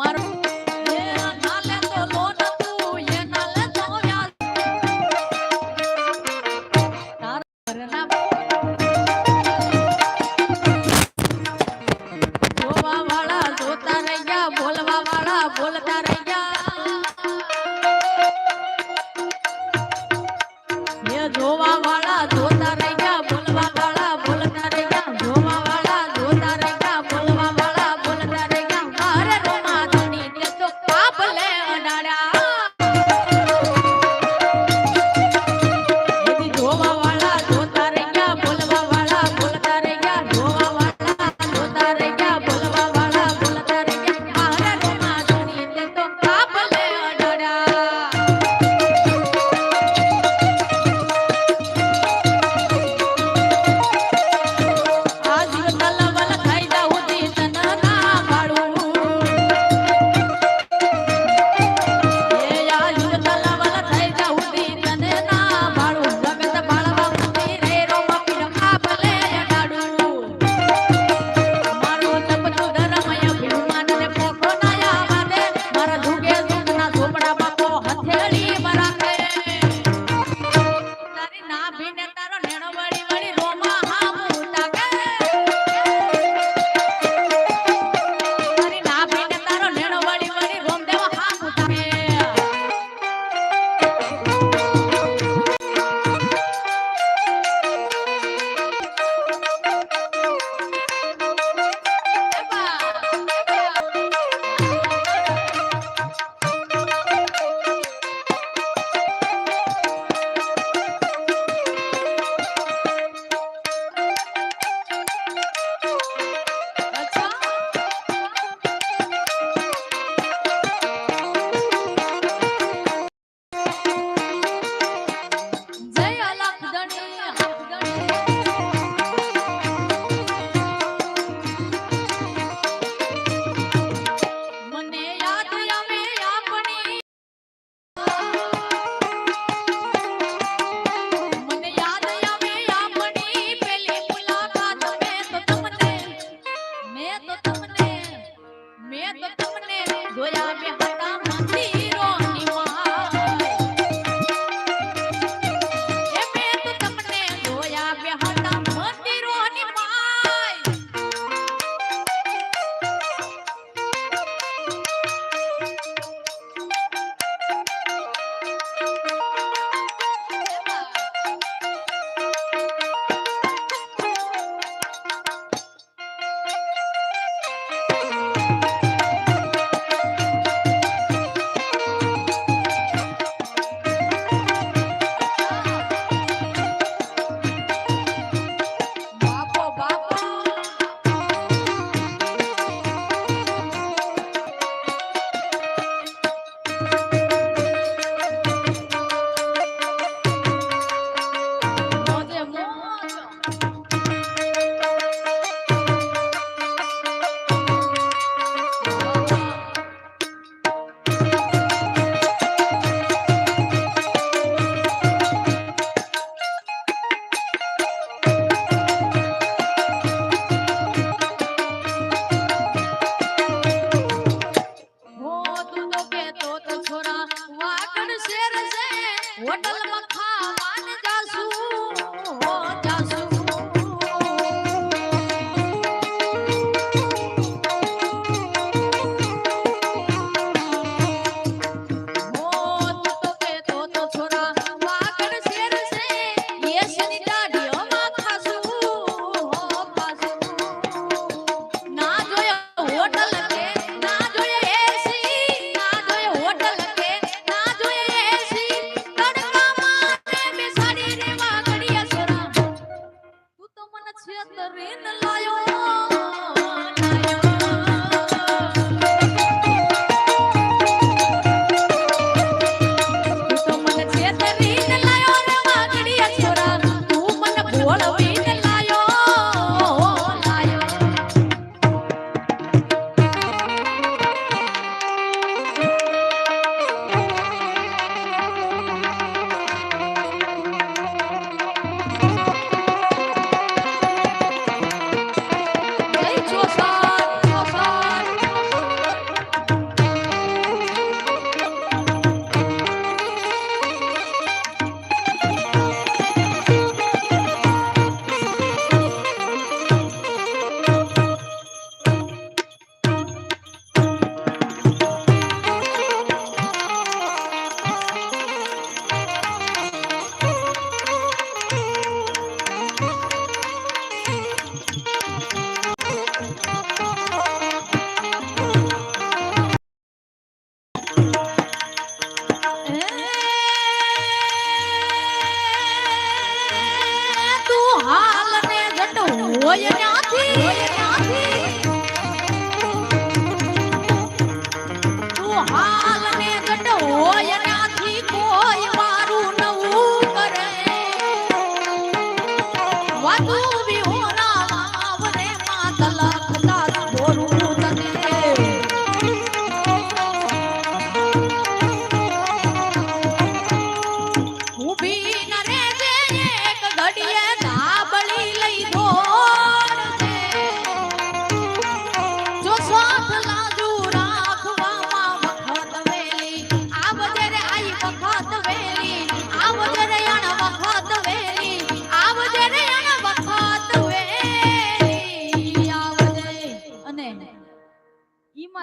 મારો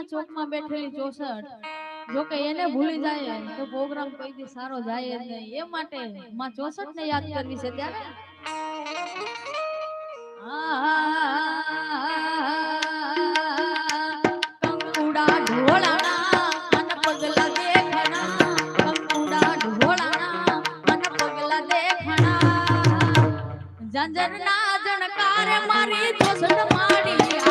ચોકમાં બેઠેલી ચોસઠ જો કે એને ભૂલી જાય તો પ્રોગ્રામ કોઈ દી સારો જાય નહીં. એ માટે માં ચોસઠ ને યાદ કરવી છે ત્યારે? કંકુડા ઢોળાના મન પગલા દેખણા કંકુડા ઢોળાના મન પગલા દેખણા ઝંઝરના જણકારે મારી દોસડ માડી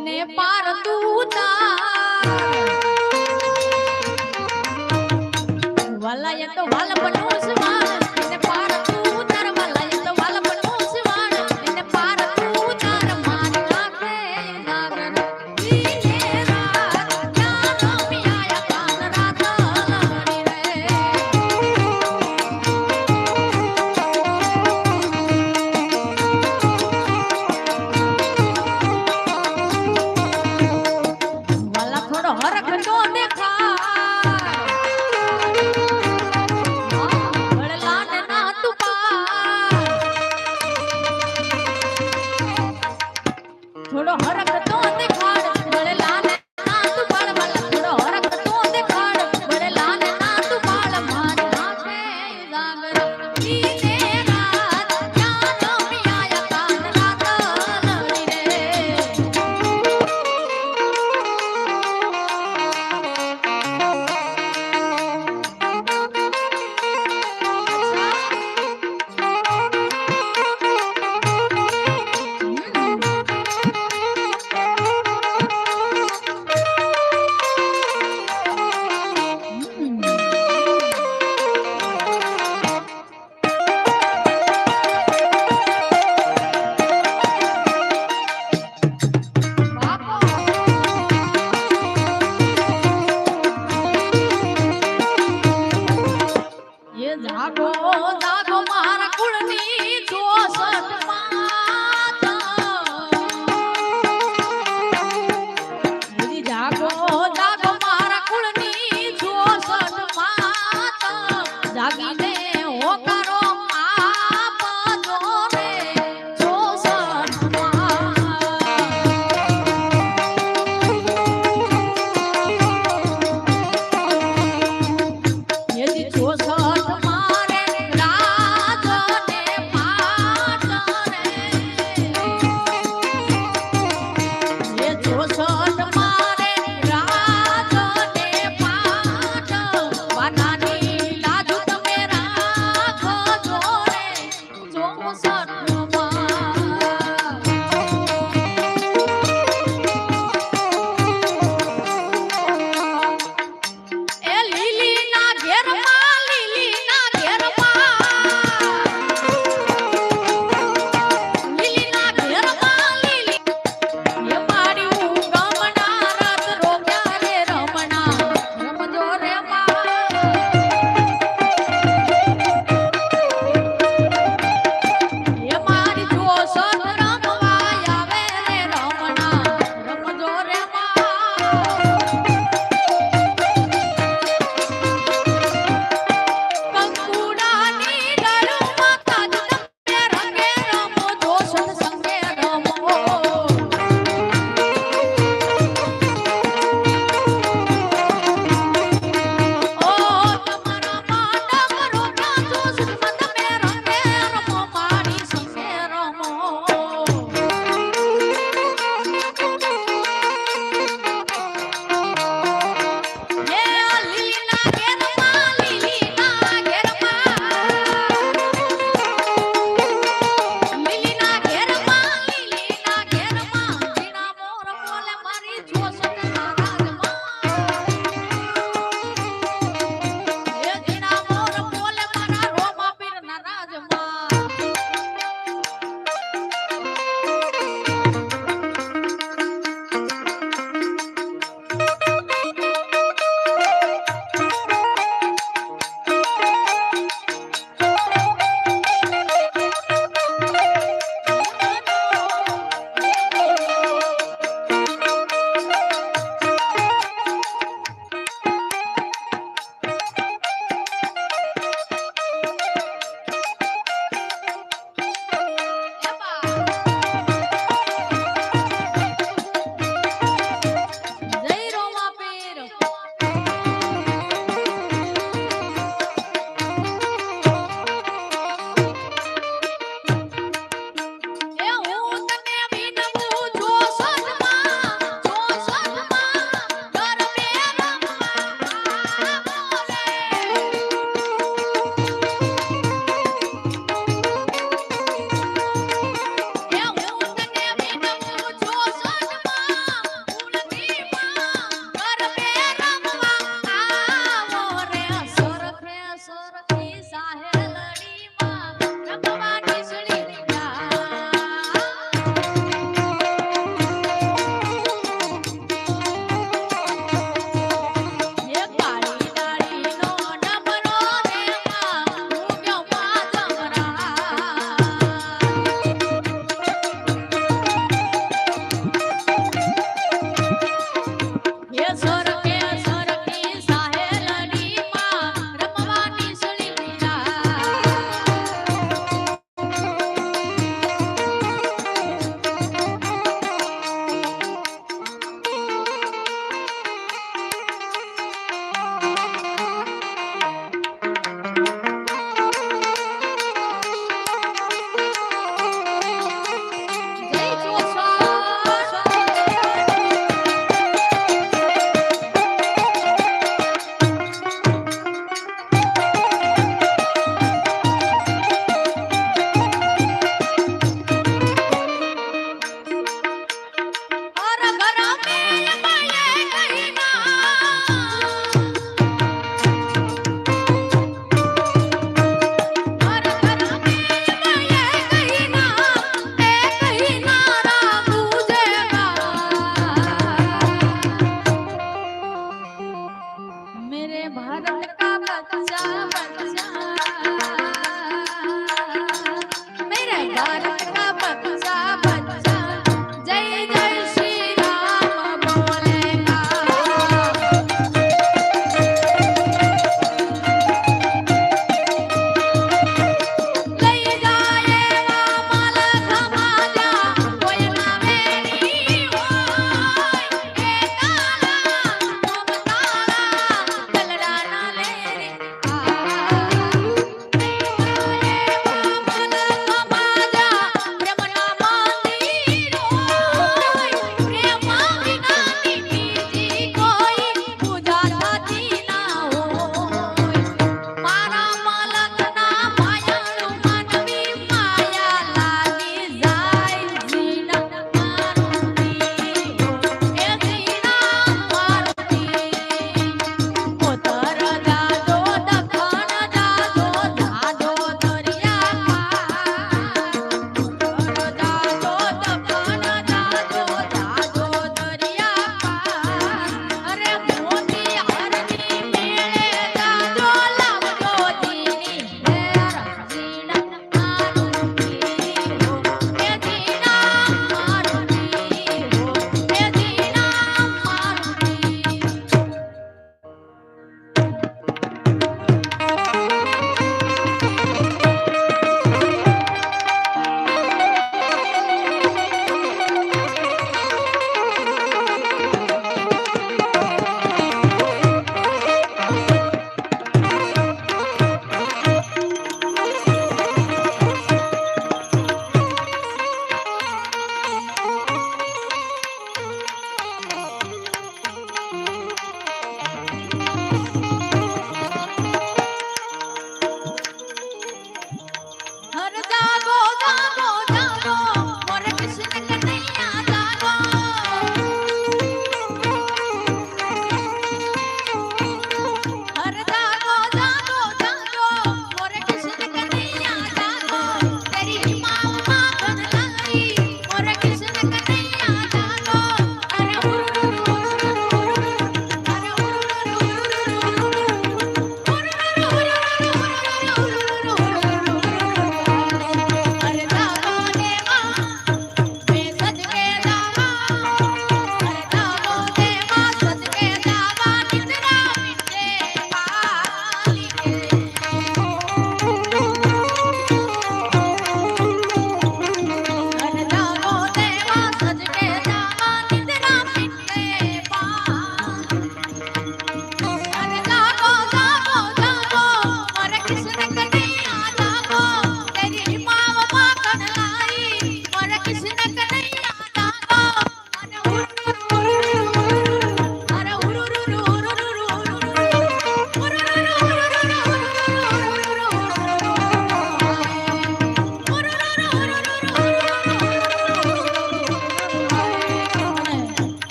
એને પાર તું વાલા એ તો વાલ બનવું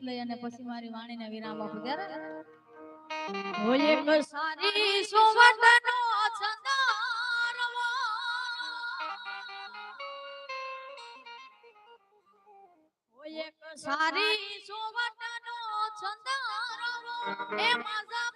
ગીત લઈ અને પછી મારી વાણીને વિરામ આપું. ત્યારે હોય એક સારી સોવર્ધનો છંદારવો. હોય એક સારી સોવર્ધનો છંદારવો. એ માઝા